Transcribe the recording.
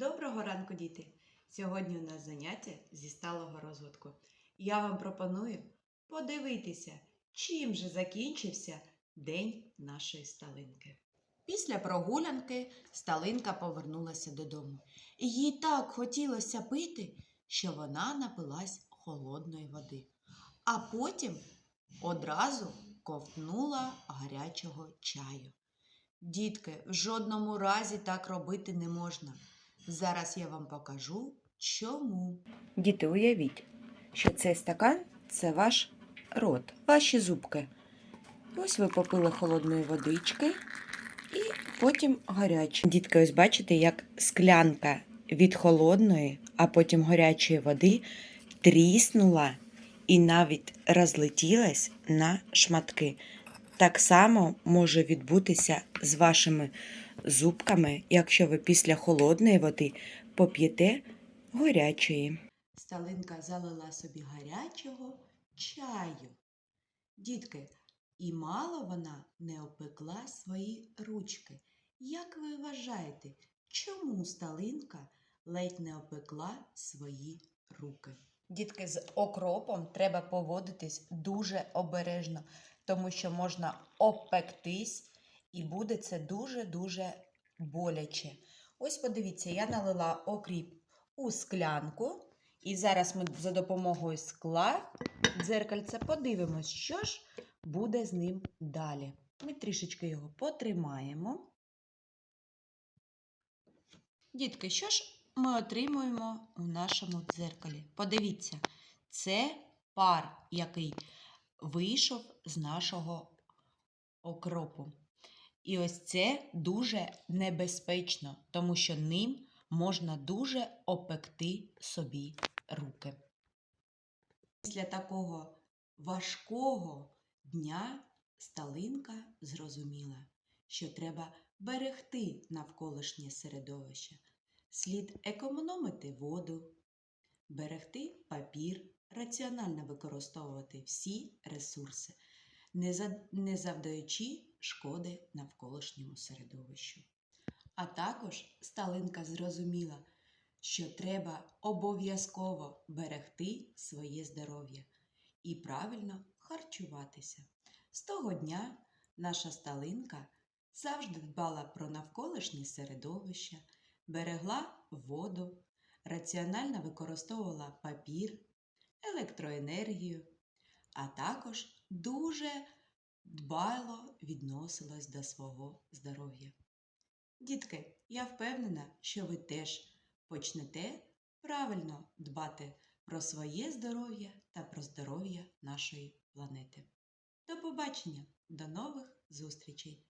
Доброго ранку, діти! Сьогодні у нас заняття зі сталого розвитку. Я вам пропоную подивитися, чим же закінчився день нашої сталинки. Після прогулянки сталинка повернулася додому. Їй так хотілося пити, що вона напилась холодної води, а потім одразу ковтнула гарячого чаю. Дітки, в жодному разі так робити не можна. Зараз я вам покажу, чому. Діти, уявіть, що цей стакан це ваш рот, ваші зубки. Ось ви попили холодної водички і потім гарячі. Дітки, ось бачите, як склянка від холодної, а потім гарячої води тріснула і навіть розлетілась на шматки. Так само може відбутися з вашими зубками, якщо ви після холодної води поп'єте гарячої. Сталинка залила собі гарячого чаю. Дітки, і мало вона не опекла свої ручки. Як ви вважаєте, чому сталинка ледь не опекла свої руки? Дітки, з окропом треба поводитись дуже обережно, тому що можна обпектись, і буде це дуже-дуже боляче. Ось подивіться, я налила окріп у склянку. І зараз ми за допомогою скла дзеркальця подивимось, що ж буде з ним далі. Ми трішечки його потримаємо. Дітки, що ж ми отримуємо у нашому дзеркалі? Подивіться, це пар, який вийшов з нашого окропу. І ось це дуже небезпечно, тому що ним можна дуже опекти собі руки. Після такого важкого дня Сталинка зрозуміла, що треба берегти навколишнє середовище. Слід економити воду, берегти папір, раціонально використовувати всі ресурси, не завдаючи шкоди навколишньому середовищу. А також Сталинка зрозуміла, що треба обов'язково берегти своє здоров'я і правильно харчуватися. З того дня наша Сталинка завжди дбала про навколишнє середовище, берегла воду, раціонально використовувала папір, електроенергію, а також дуже дбало відносилась до свого здоров'я. Дітки, я впевнена, що ви теж почнете правильно дбати про своє здоров'я та про здоров'я нашої планети. До побачення, до нових зустрічей!